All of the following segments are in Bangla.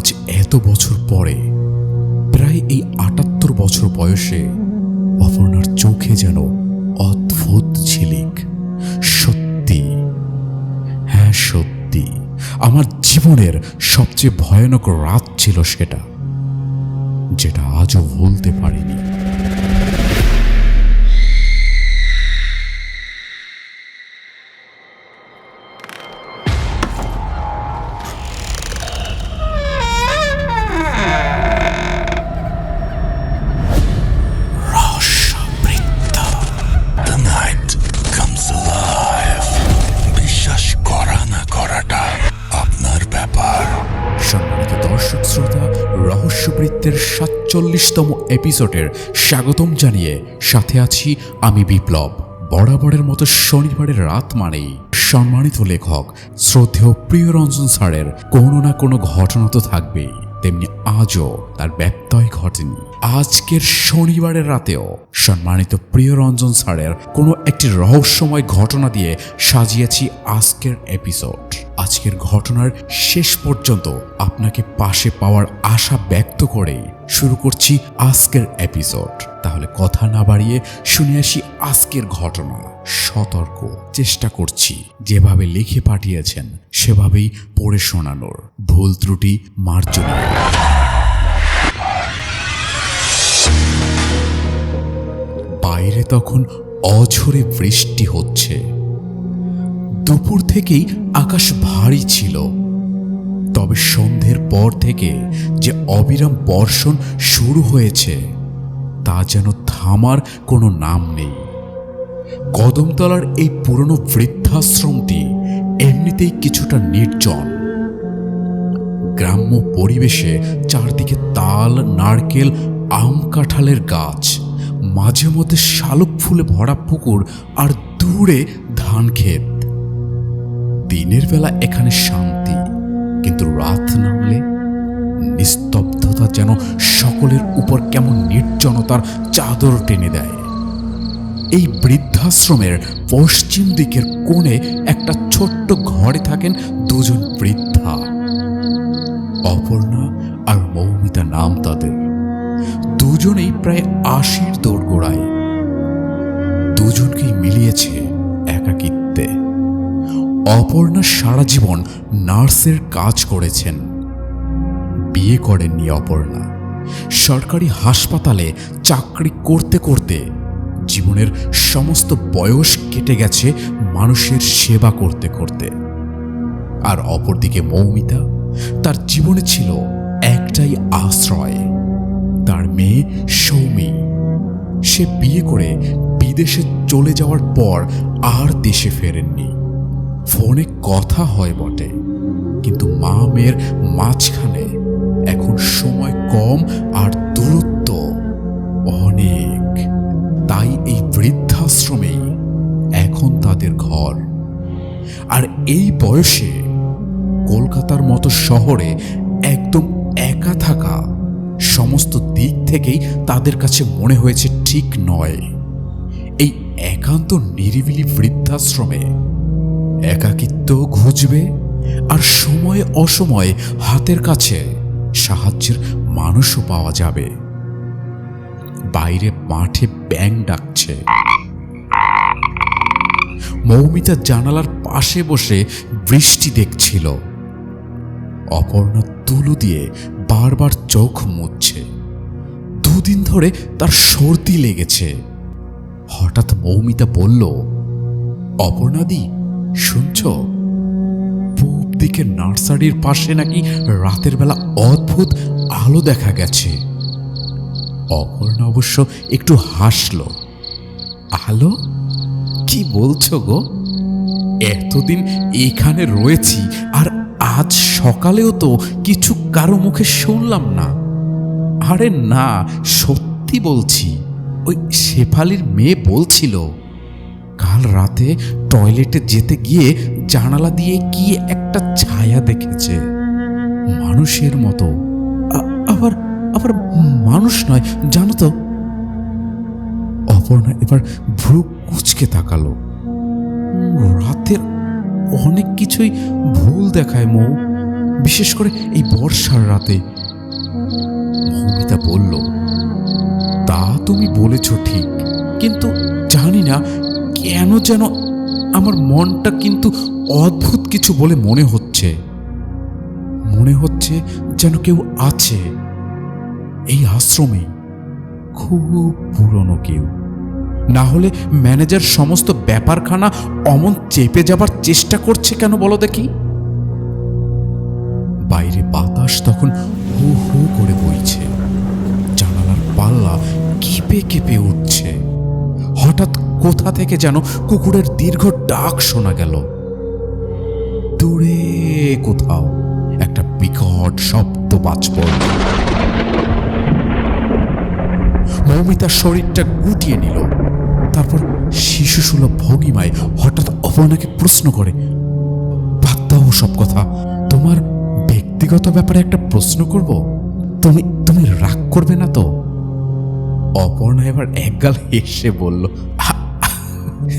আজ এত বছর পরে, প্রায় এই আটাত্তর বছর বয়সে অপর্ণার চোখে যেন অদ্ভুত ঝিলিক। সত্যি হ্যাঁ সত্যি, আমার জীবনের সবচেয়ে ভয়ানক রাত ছিল সেটা, যেটা আজও ভুলতে পারিনি। রহস্যবৃত্তের সাতচল্লিশতম এপিসোডের স্বাগতম জানিয়ে সাথে আছি আমি বিপ্লব। বরাবরের মতো শনিবারের রাত মানেই সম্মানিত লেখক, শ্রদ্ধেয় প্রিয়রঞ্জন স্যারের কোনো না কোনো ঘটনা তো থাকবেই। তেমনি আজও তার ব্যত্যয় ঘটেনি। আজকের শনিবারের রাতেও সম্মানিত প্রিয়রঞ্জন স্যারের কোনো একটি রহস্যময় ঘটনা দিয়ে সাজিয়েছি আজকের এপিসোড আজকের ঘটনার শেষ পর্যন্ত আপনাকে পাশে পাওয়ার আশা ব্যক্ত করেই শুরু করছি আজকের এপিসোড তাহলে কথা না বাড়িয়ে শুনে আসি আজকের ঘটনা। সতর্ক, চেষ্টা করছি যেভাবে লিখে পাঠিয়েছেন, সেভাবেই পড়ে শোনানোর। ভুল ত্রুটি মার্জনীয় বাইরে তখন অঝরে বৃষ্টি হচ্ছে। দুপুর থেকেই আকাশ ভারী ছিল। তবে সন্ধ্যের পর থেকে যে অবিরাম বর্ষণ শুরু হয়েছে, তা যেন থামার কোনো নাম নেই। কদমতলার এই পুরনো বৃদ্ধাশ্রমটি এমনিতেই কিছুটা নির্জন। গ্রাম্য পরিবেশে চারদিকে তাল, নারকেল, আম কাঁঠালের গাছ, মাঝে মধ্যে শালুক ফুলে ভরা পুকুর আর দূরে ধান ক্ষেত দিনের বেলা এখানে শান্তি, কিন্তু রাত নামলে নিস্তব্ধতা যেন সকলের উপর কেমন নির্জনতার চাদর টেনে দেয়। এই বৃদ্ধাশ্রমের পশ্চিম দিকের কোণে একটা ছোট্ট ঘরে থাকেন দুজন বৃদ্ধা। অপর্ণা আর মৌমিতা নাম তাদের। দুজনেই প্রায় আশির দোরগোড়ায়। দুজনকেই মিলিয়েছে একাকিত্বে অপর্ণা সারা জীবন নার্সের কাজ করেছেন। বিয়ে করেননি অপর্ণা। সরকারি হাসপাতালে চাকরি করতে করতে জীবনের সমস্ত বয়স কেটে গেছে মানুষের সেবা করতে করতে। আর অপরদিকে মৌমিতা, তার জীবনে ছিল একটাই আশ্রয়। তার মেয়ে সৌমি। সে বিয়ে করে বিদেশে চলে যাওয়ার পর আর দেশে ফেরেননি। ফোনে কথা হয় বটে, কিন্তু মা মেয়ের মাঝখানে এখন সময় কম আর দূরত্ব অনেক। তাই এই বৃদ্ধাশ্রমেই এখন তাদের ঘর। আর এই বয়সে কলকাতার মতো শহরে একদম একা থাকা সমস্ত দিক থেকেই তাদের কাছে মনে হয়েছে ঠিক নয়। এই একান্ত নিরিবিলি বৃদ্ধাশ্রমে একাকিত্ব ঘুচবে আর সময়ে অসময়ে হাতের কাছে সাহায্যের মানুষও পাওয়া যাবে। বাইরে মাঠে ব্যাং ডাকছে। মৌমিতা জানালার পাশে বসে বৃষ্টি দেখছিল। অপর্ণা তুলু দিয়ে বারবার চোখ মুছছে। দুদিন ধরে তার সর্দি লেগেছে। হঠাৎ মৌমিতা বলল, অপর্ণাদি শুনছ? পূব দিকের নার্সারির পাশে নাকি রাতের বেলা অদ্ভুত আলো দেখা গেছে। অপর্ণা অবশ্য একটু হাসল। আলো? কি বলছো গো? এতদিন এখানে রয়েছি আর আজ সকালেও তো কিছু কারও মুখে শুনলাম না। আরে না, সত্যি বলছি, ওই শেফালির মেয়ে বলছিল। কাল রাতে টয়লেটে যেতে গিয়ে জানালা দিয়ে কি একটা ছায়া দেখেছে। মানুষের মতো। আবার আবার মানুষ নয়, জানো তো? অপর্ণা এবার ভ্রু কুচকে তাকালো। রাতের অনেক কিছুই ভুল দেখায় মৌ, বিশেষ করে এই বর্ষার রাতে। মৌমিতা বলল, তা তুমি বলেছ ঠিক, কিন্তু জানি না কেন যেন আমার মনটা কিন্তু অদ্ভুত কিছু বলে মনে হচ্ছে। মনে হচ্ছে যেন কেউ আছে। এই আশ্রমে খুব পুরনো কেউ। না হলে ম্যানেজার সমস্ত ব্যাপারখানা অমন চেপে যাবার চেষ্টা করছে কেন বলো দেখি? বাইরে বাতাস তখন হু হু করে বইছে। জানালার পাল্লা কেঁপে কেঁপে উঠছে। হঠাৎ কোথা থেকে যেন কুকুরের দীর্ঘ ডাক শোনা গেল। দূরে কোথাও একটা বিকট শব্দ বাজ পড়ল। মৌমিতার শরীরটা গুটিয়ে নিল। তারপর শিশুসুলভ ভঙ্গিমায় হঠাৎ অপর্ণাকে প্রশ্ন করে বাদ দাও সব কথা, তোমার ব্যক্তিগত ব্যাপারে একটা প্রশ্ন করব? তুমি তুমি রাগ করবে না তো? অপর্ণা এবার একগাল হেসে বলল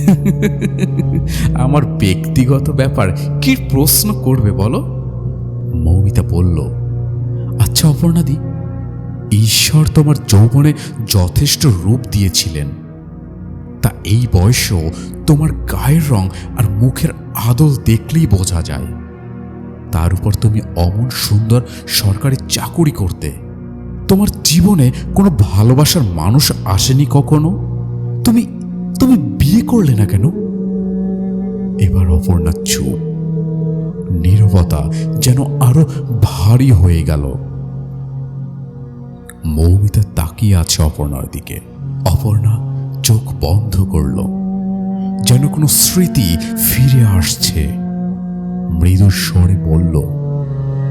আমার ব্যক্তিগত ব্যাপার, কি প্রশ্ন করবে বলো? মৌমিতা বলল আচ্ছা অপর্ণাদি, ঈশ্বর তোমার যৌবনে যথেষ্ট রূপ দিয়েছিলেন। তা এই বয়সেও তোমার গায়ের রং আর মুখের আদল দেখলেই বোঝা যায়। তার উপর তুমি অমন সুন্দর সরকারি চাকুরি করতে। তোমার জীবনে কোনো ভালোবাসার মানুষ আসেনি কখনো? তুমি তুমি বিয়ে করলে না কেন? এবার অপর্ণা চুপ। নীরবতা যেন আরও ভারী হয়ে গেল। মৌমিতা তাকিয়ে আছে অপর্ণার দিকে। অপর্ণা চোখ বন্ধ করল। যেন কোনো স্মৃতি ফিরে আসছে। মৃদু স্বরে বলল,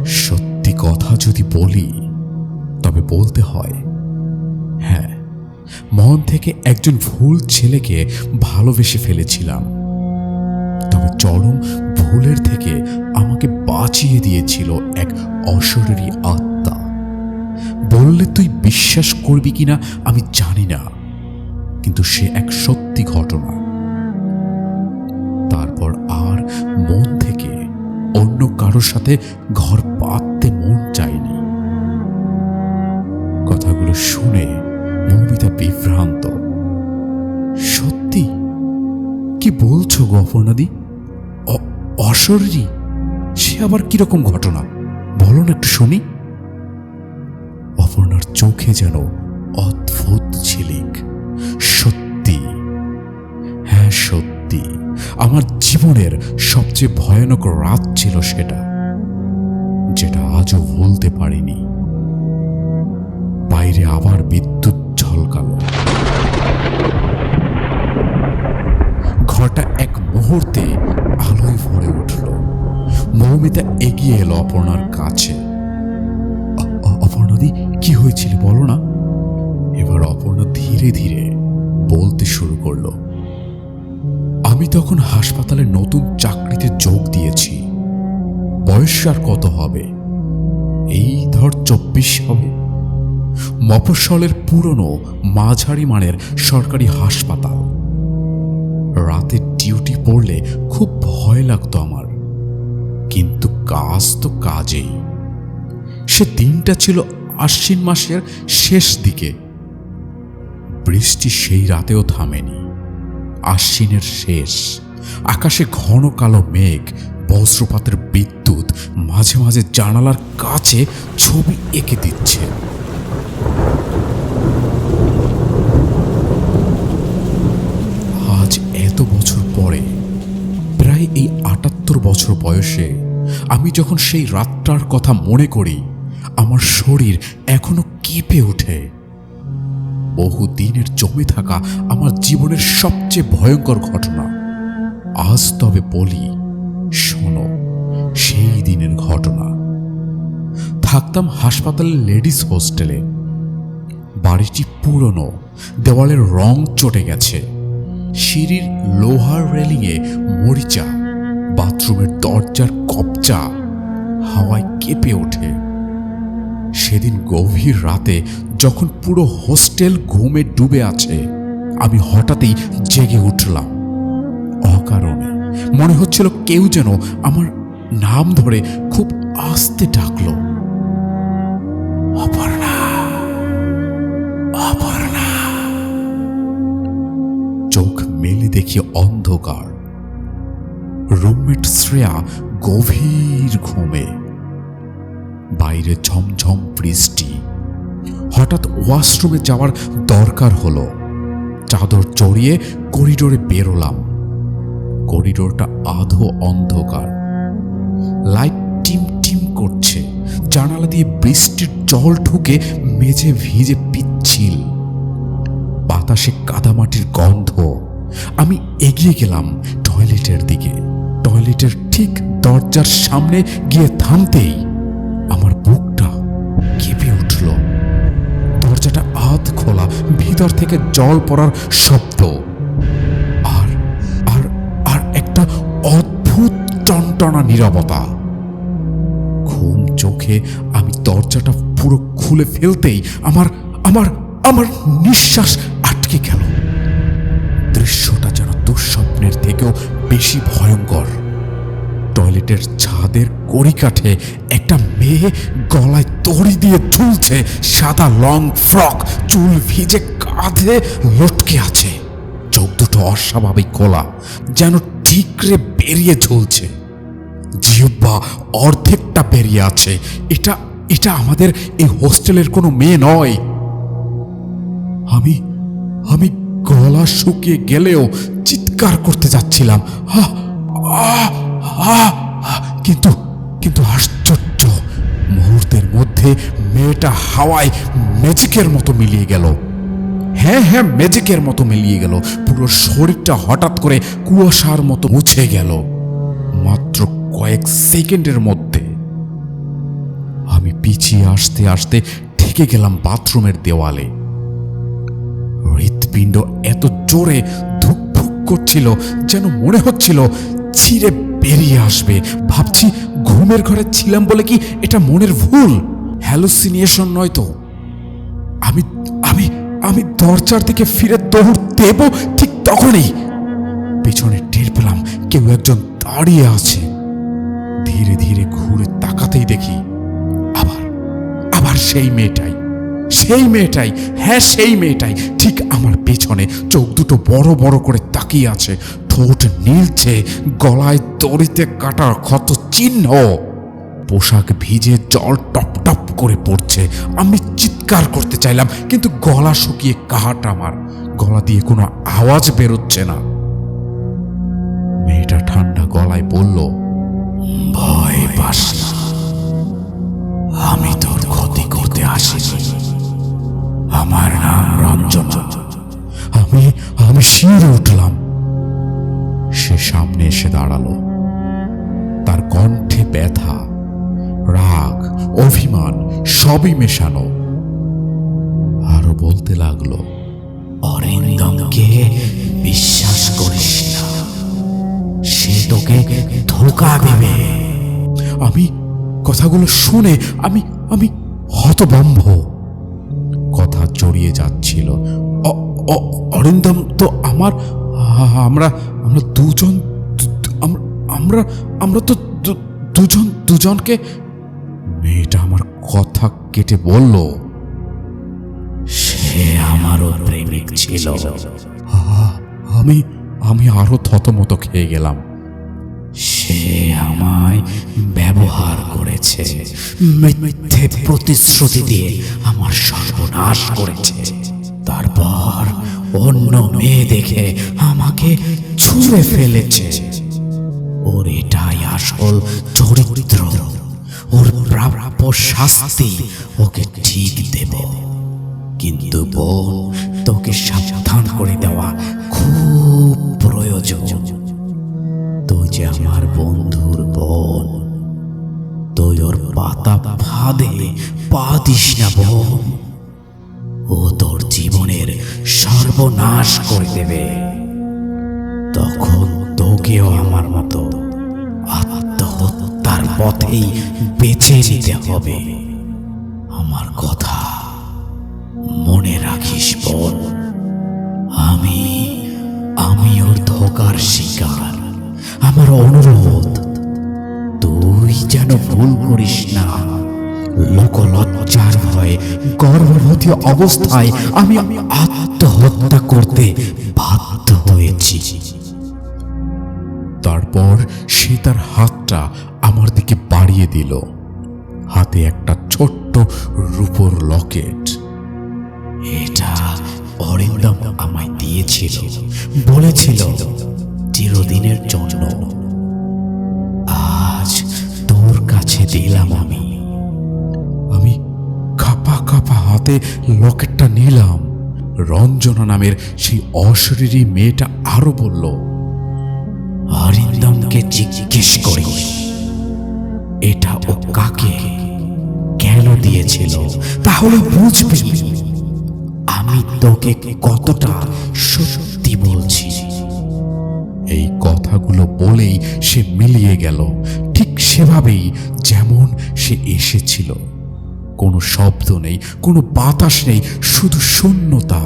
সত্যি কথা যদি বলি, তবে বলতে হয় হ্যাঁ মন থেকে একজন ভুল ছেলেকে ভালোবেসে ফেলেছিলাম। তবে চরম ভুলের থেকে আমাকে বাঁচিয়ে দিয়েছিল এক অশরীরী আত্মা। বললে তুই বিশ্বাস করবি কিনা আমি জানি না, কিন্তু সে এক সত্যি ঘটনা। তারপর আর মন থেকে অন্য কারোর সাথে ঘর পাততে মন চায়নি। কথাগুলো শুনে মৌমিতা বিভ্রান্ত। সত্যি? কি বলছো গফরনাদি অশরীরী? সে আবার কীরকম ঘটনা? বলো না একটু শুনি। অপর্ণার চোখে যেন অদ্ভুত ঝিলিক। সত্যি। হ্যাঁ সত্যি। আমার জীবনের সবচেয়ে ভয়ানক রাত ছিল সেটা। যেটা আজও ভুলতে পারিনি। বাইরে আবার বিদ্যুৎ মৌমিতা এগিয়ে এলো অপর্ণার কাছে। অপর্ণাদি, কি হয়েছিল বলো না? এবার অপর্ণা ধীরে ধীরে বলতে শুরু করল, আমি তখন হাসপাতালে নতুন চাকরিতে যোগ দিয়েছি। বয়স আর কত হবে? এই ধর চব্বিশ হবে। মফস্বলের পুরনো মাঝারি মানের সরকারি হাসপাতাল। রাতে ডিউটি পড়লে খুব ভয় লাগতো আমার। কিন্তু কাজ তো কাজেই। সে দিনটা ছিল আশ্বিন মাসের শেষ দিকে। বৃষ্টি সেই রাতেও থামেনি। আশ্বিনের শেষ। আকাশে ঘন কালো মেঘ, বজ্রপাতের বিদ্যুৎ, মাঝে মাঝে জানালার কাছে ছবি এঁকে দিচ্ছে। আজ এত বছর পরে প্রায় এই আটাত্তর বছর বয়সে আমি যখন সেই রাতটার কথা মনে করি, আমার শরীর এখনও কেঁপে ওঠে। বহু দিনের জমে থাকা আমার জীবনের সবচেয়ে ভয়ঙ্কর ঘটনা। আজ তবে বলি, শোনো, সেই দিনের ঘটনা। থাকতাম হাসপাতালের লেডিস হোস্টেলে। বাড়িটি পুরনো, দেওয়ালের রং চটে গেছে। সিঁড়ির লোহার রেলিংয়ে মরিচা। বাথরুমের দরজার কবজা হাওয়ায় কেঁপে ওঠে। সেদিন গভীর রাতে যখন পুরো হোস্টেল ঘুমে ডুবে আছে, আমি হঠাৎই জেগে উঠলাম। অকারণে মনে হচ্ছিল কেউ যেন আমার নাম ধরে খুব আস্তে ডাকলো। চোখ মেলে দেখি অন্ধকার। রুমমেট শ্রেয়া গভীর ঘুমে। বাইরে ঝমঝম বৃষ্টি। হঠাৎ ওয়াশরুমে যাওয়ার দরকার হলো। চাদর চড়িয়ে করিডোরে বেরোলাম। করিডোরটা আধো অন্ধকার। লাইট টিম টিম করছে। জানালা দিয়ে বৃষ্টির জল ঢুকে মেঝে ভিজে পিচ্ছিল। বাতাসে কাদামাটির গন্ধ। আমি এগিয়ে গেলাম টয়লেটের দিকে। টয়লেটের ঠিক দরজার সামনে গিয়ে থামতেই আমার বুকটা কেঁপে উঠল। দরজাটা আধ খোলা, ভিতর থেকে জল পড়ার শব্দ। আর আর আর একটা অদ্ভুত টনটনা নীরবতা। ঘুম চোখে আমি দরজাটা পুরো খুলে ফেলতেই আমার আমার আমার নিঃশ্বাস আটকে গেল। দৃশ্যটা যেন দুঃস্বপ্নের থেকেও বেশি ভয়ঙ্কর। টয়লেটের ছাদের কড়িকাঠে একটা মেয়ে গলায় দড়ি দিয়ে ঝুলছে, সাদা লং ফ্রক, চুল ভিজে কাঁধে লটকে আছে। চোখ দুটো অস্বাভাবিক খোলা যেন ঠিকরে বেরিয়ে ঝুলছে। জিহ্বা অর্ধেকটা বেরিয়ে আছে। এটা এটা আমাদের এই হোস্টেলের কোনো মেয়ে নয়। আমি আমি গলা শুকিয়ে গেলেও চিৎকার করতে যাচ্ছিলাম। কিন্তু কিন্তু আশ্চর্য, মুহূর্তের মধ্যে মেয়েটা হাওয়ায় ম্যাজিকের মতো মিলিয়ে গেল। হ্যাঁ হ্যাঁ ম্যাজিকের মতো মিলিয়ে গেল। পুরো শরীরটা হঠাৎ করে কুয়াশার মতো মুছে গেল। মাত্র কয়েক সেকেন্ডের মধ্যে আমি পিছিয়ে আসতে আসতে ঠেকে গেলাম বাথরুমের দেওয়ালে। হৃৎপিণ্ড এত জোরে করছিল, যেন মনে হচ্ছিল ছিঁড়ে বেরিয়ে আসবে। ভাবছি ঘুমের ঘরে ছিলাম বলে কি এটা মনের ভুল? হ্যালোসিনিয়েশন নয় তো। আমি আমি আমি দরজার দিকে ফিরে দৌড় দেব ঠিক তখনই। পেছনে টের পেলাম কেউ একজন দাঁড়িয়ে আছে। ধীরে ধীরে ঘুরে তাকাতেই দেখি আবার আবার সেই মেয়েটাই। সেই মেয়েটাই হ্যাঁ সেই মেয়েটাই ঠিক আমার পেছনে চোখ দুটো বড় বড় করে তাকিয়ে আছে। ঠোঁট নীলছে গলায় দড়িতে কাটার ক্ষত চিহ্ন। পোশাক ভিজে জল টপ টপ করে পড়ছে। আমি চিৎকার করতে চাইলাম, কিন্তু গলা শুকিয়ে কাহাট আমার। গলা দিয়ে কোনো আওয়াজ বেরোচ্ছে না। মেয়েটা ঠান্ডা গলায় বলল, ভয় পাস না। আমি তোর ক্ষতি করতে আসিনি। আমার নাম রঞ্জনা। আমি আমি শিউরে উঠলাম। সে সামনে এসে দাঁড়াল। তার কণ্ঠে ব্যথা, রাগ, অভিমান সবই মেশানো। আরও বলতে লাগল, অরিন্দমকে বিশ্বাস করিস না। সে তোকে ধোকা দেবে। আমি কথাগুলো শুনে আমি আমি হতবম্ব কথা জড়িয়ে যাচ্ছিল। অরিন্দম তো আমার আমরা আমরা দুজন আমরা আমরা তো দুজন দুজনকে মেয়েটা আমার কথা কেটে বলল সে আমারও প্রেমিক ছিল। "আ- আমি আমি আরও থতমত খেয়ে গেলাম। সে আমায় ব্যবহার করেছে। মিথ্যে প্রতিশ্রুতি দিয়ে আমার সর্বনাশ করেছে। তারপর অন্য মেয়ে দেখে আমাকে ছুঁড়ে ফেলেছে। ওর এটাই আসল চরিত্র। ওর প্রাপ্য শাস্তি ওকে ঠিক দেব। কিন্তু বোন, তোকে সাবধান করে দেওয়া খুব প্রয়োজন। তুই যে আমার বন্ধুর বোন, তুই ওর পাতা ফাঁদে পা দিস না বোন। ও তোর জীবনের সর্বনাশ করে দেবে। তখন তোকেও আমার মতো আত্মহত্যার পথেই বেছে নিতে হবে। আমার কথা মনে রাখিস আমার অনুরোধ, তুই যেন ভুল করিস না। লোকলজ্জার ভয়ে, গর্ভবতী অবস্থায় আমি আত্মহত্যা করতে বাধ্য হয়েছি। তারপর সে তার হাতটা আমার দিকে বাড়িয়ে দিল। হাতে একটা ছোট্ট রূপোর লকেট। এটা অরিন্দম আমায় দিয়েছিল, বলেছিল চিরদিনের জন্য। আজ তোর কাছে দিলাম আমি। আমি কাপা কাপা হাতে লকেটটা নিলাম। রঞ্জনা নামের সেই অশরীরী মেয়েটা আরও বলল অরিন্দমকে জিজ্ঞেস করি, এটা ও কাকে কেন দিয়েছিল? তাহলে বুঝবি। আমি তোকে কতটা সত্যি বলছি। এই কথাগুলো বলেই সে মিলিয়ে গেল। ঠিক সেভাবেই যেমন সে এসেছিল। কোনো শব্দ নেই, কোনো বাতাস নেই, শুধু শূন্যতা।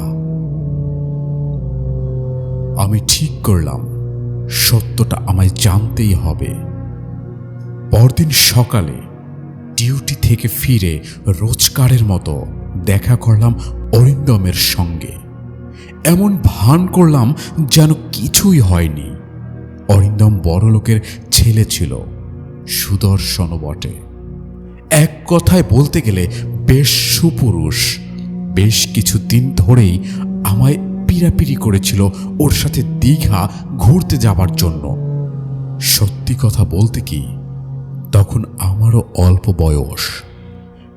আমি ঠিক করলাম। সত্যটা আমায় জানতেই হবে। পরদিন সকালে ডিউটি থেকে ফিরে রোজকারের মতো দেখা করলাম অরিন্দমের সঙ্গে। এমন ভান করলাম যেন কিছুই হয়নি। অরিন্দম বড়লোকের ছেলে ছিল, সুদর্শন বটে। এক কথায় বলতে গেলে বেশ সুপুরুষ। বেশ কিছু দিন ধরেই আমায় পিরাপিরি করেছিল ওর সাথে দীঘা ঘুরতে যাবার জন্য। সত্যি কথা বলতে কি, তখন আমারও অল্প বয়স।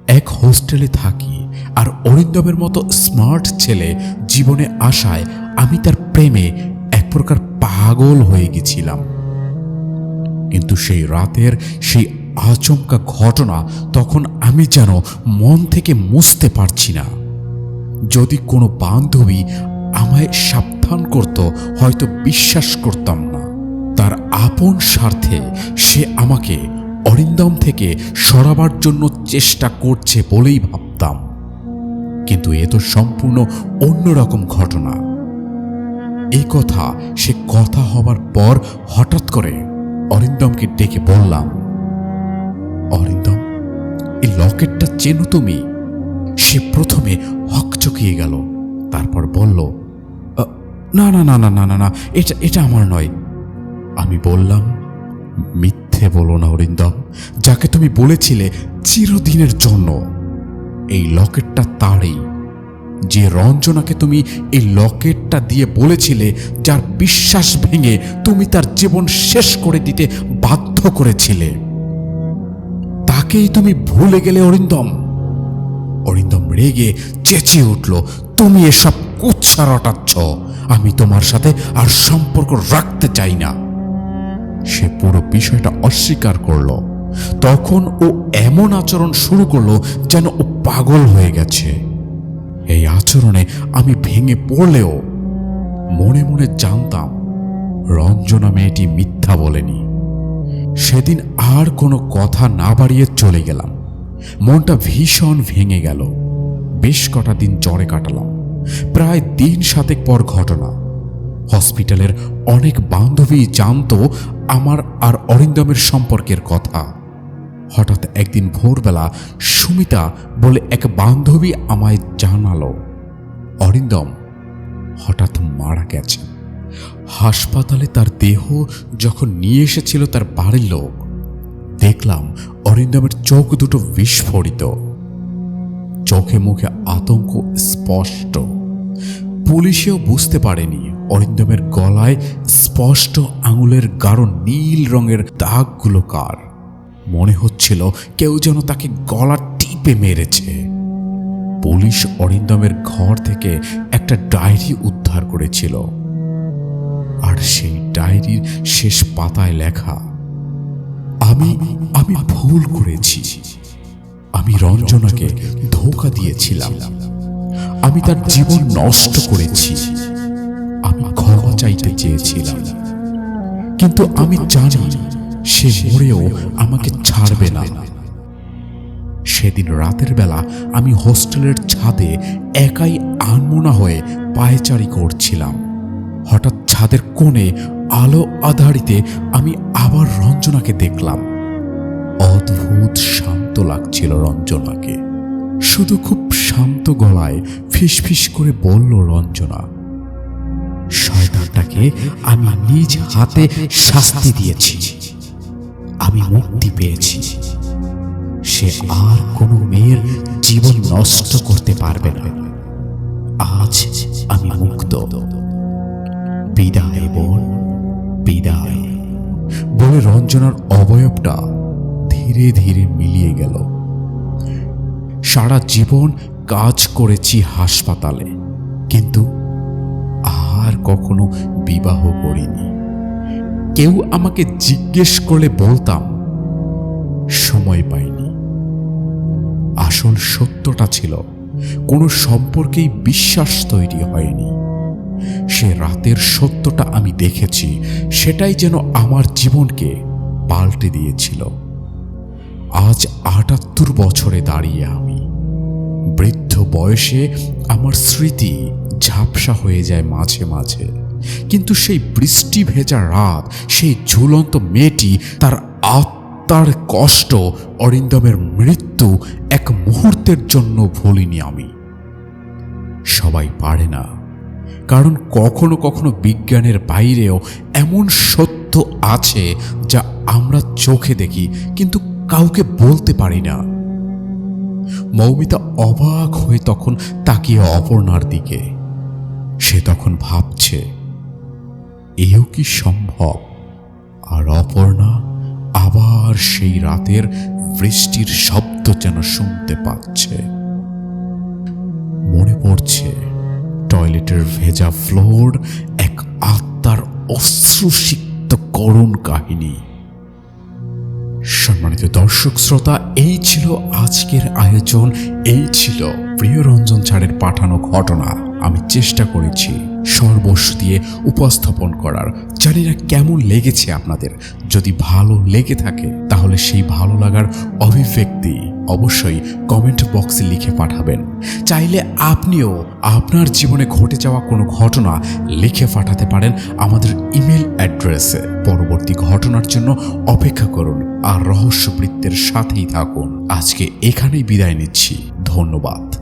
এক হোস্টেলে থাকি আর অরিন্দমের মতো স্মার্ট ছেলে জীবনে আসায় আমি তার প্রেমে এক প্রকার পাগল হয়ে গেছিলাম। কিন্তু সেই রাতের সেই আচমকা ঘটনা তখন আমি যেন মন থেকে মুছতে পারছি না। যদি কোনো বান্ধবী আমায় সাবধান করত, হয়তো বিশ্বাস করতাম না। তার আপন স্বার্থে সে আমাকে অরিন্দম থেকে সরাবার জন্য চেষ্টা করছে বলেই ভাবতাম। কিন্তু এ তো সম্পূর্ণ অন্যরকম ঘটনা। এই কথা সে কথা হবার পর হঠাৎ করে অরিন্দমকে ডেকে বললাম অরিন্দম এই লকেটটা চেনো তুমি? সে প্রথমে হকচকিয়ে গেল তারপর বলল "আ, না না না না না না না এটা এটা আমার নয়। আমি বললাম মিথ্যে বলো না অরিন্দম যাকে তুমি বলেছিলে চিরদিনের জন্য। এই লকেটটা তারই। যে রঞ্জনাকে তুমি এই লকেটটা দিয়ে বলেছিলে, যার বিশ্বাস ভেঙে তুমি তার জীবন শেষ করে দিতে বাধ্য করেছিলে। তাকেই তুমি ভুলে গেলে অরিন্দম অরিন্দম রেগে চেঁচিয়ে উঠল, তুমি এসব কুচ্ছা রটাচ্ছ। আমি তোমার সাথে আর সম্পর্ক রাখতে চাই না। সে পুরো বিষয়টা অস্বীকার করল। তখন ও এমন আচরণ শুরু করল যেন ও পাগল হয়ে গেছে। এই আচরণে আমি ভেঙে পড়লেও মনে মনে জানতাম, রঞ্জনা মেয়েটি মিথ্যা বলেনি। সেদিন আর কোনো কথা না বাড়িয়ে চলে গেলাম। মনটা ভীষণ ভেঙে গেল। বেশ কটা দিন জ্বরে কাটালাম। প্রায় দিন সাতেক পর ঘটনা। হসপিটালের অনেক বান্ধবী জানতো আমার আর অরিন্দমের সম্পর্কের কথা। হঠাৎ একদিন ভোরবেলা সুমিতা বলে এক বান্ধবী আমায় জানালো, অরিন্দম, হঠাৎ মারা গেছে। হাসপাতালে তার দেহ যখন নিয়ে এসেছিল তার বাড়ির লোক। দেখলাম অরিন্দমের চোখ দুটো বিস্ফোরিত। চোখে মুখে আতঙ্ক স্পষ্ট। পুলিশেও বুঝতে পারেনি। অরিন্দমের গলায় স্পষ্ট আঙুলের গাঢ় নীল রঙের দাগগুলো কার। মনে হচ্ছিল কেউ যেন তাকে গলা টিপে মেরেছে। পুলিশ অরিন্দমের ঘর থেকে একটা ডায়েরি উদ্ধার করেছিল। আর সেই ডায়েরির শেষ পাতায় লেখা, আমি আমি ভুল করেছি। আমি রঞ্জনাকে ধোকা দিয়েছিলাম। আমি তার জীবন নষ্ট করেছি। আমি ক্ষমা চাইতে চেয়েছিলাম। কিন্তু আমি জানি সে মরেও আমাকে ছাড়বে না। সেদিন রাতের বেলা আমি হোস্টেলের ছাদে একাই আনমোনা হয়ে পায়চারি করছিলাম। হঠাৎ ছাদের কোণে আলো আধারিতে আমি আবার রঞ্জনাকে দেখলাম। অদ্ভুত শান্ত লাগছিল রঞ্জনাকে। শুধু খুব শান্ত গলায় ফিসফিস করে বলল রঞ্জনা, শয়তানটাকে আমি নিজ হাতে শাস্তি দিয়েছি। আমি মুক্তি পেয়েছি। সে আর কোনো মেয়ের জীবন নষ্ট করতে পারবে না। আজ আমি মুক্ত। বিদায় বোন, বিদায়। বলে রঞ্জনার অবয়বটা ধীরে ধীরে মিলিয়ে গেল। সারা জীবন কাজ করেছি হাসপাতালে, কিন্তু আর কখনো বিবাহ করিনি। কেউ আমাকে জিজ্ঞেস করলে বলতাম, সময় পাইনি। আসল সত্যটা ছিল, কোনো সম্পর্কেই বিশ্বাস তৈরি হয়নি। সে রাতের সত্যটা আমি দেখেছি, সেটাই যেন আমার জীবনকে পাল্টে দিয়েছিল। আজ আটাত্তর বছরে দাঁড়িয়ে আমি। বৃদ্ধ বয়সে আমার স্মৃতি ঝাপসা হয়ে যায় মাঝে মাঝে। কিন্তু সেই বৃষ্টি ভেজা রাত, সেই ঝুলন্ত মেয়েটি, তার আত্মার কষ্ট, অরিন্দমের মৃত্যু এক মুহূর্তের জন্য ভুলিনি আমি। সবাই পারে না। কারণ কখনো কখনো বিজ্ঞানের বাইরেও এমন সত্য আছে যা আমরা চোখে দেখি, কিন্তু কাউকে বলতে পারি না। মৌমিতা অবাক হয়ে তখন তাকিয়ে অপর্ণার দিকে। সে তখন ভাবছে, এও কি সম্ভব? আর অপর্ণা আবার সেই রাতের বৃষ্টির শব্দ যেন শুনতে পাচ্ছে। মনে পড়ছে, টয়লেটের ভেজা ফ্লোর এক আত্মার অশ্রুসিক্ত করুণ কাহিনী। সম্মানিত দর্শক শ্রোতা, এই ছিল আজকের আয়োজন, এই ছিল প্রিয়রঞ্জন ছাড়ের পাঠানো ঘটনা। আমি চেষ্টা করেছি সর্বস্ব দিয়ে উপস্থাপন করার। জানি না কেমন লেগেছে আপনাদের? যদি ভালো লেগে থাকে, তাহলে সেই ভালো লাগার অভিব্যক্তি অবশ্যই কমেন্ট বক্সে লিখে পাঠাবেন। চাইলে আপনিও আপনার জীবনে ঘটে যাওয়া কোনো ঘটনা লিখে পাঠাতে পারেন আমাদের ইমেল অ্যাড্রেসে। পরবর্তী ঘটনার জন্য অপেক্ষা করুন আর রহস্যবৃত্তের সাথেই থাকুন। আজকে এখানেই বিদায় নিচ্ছি। ধন্যবাদ।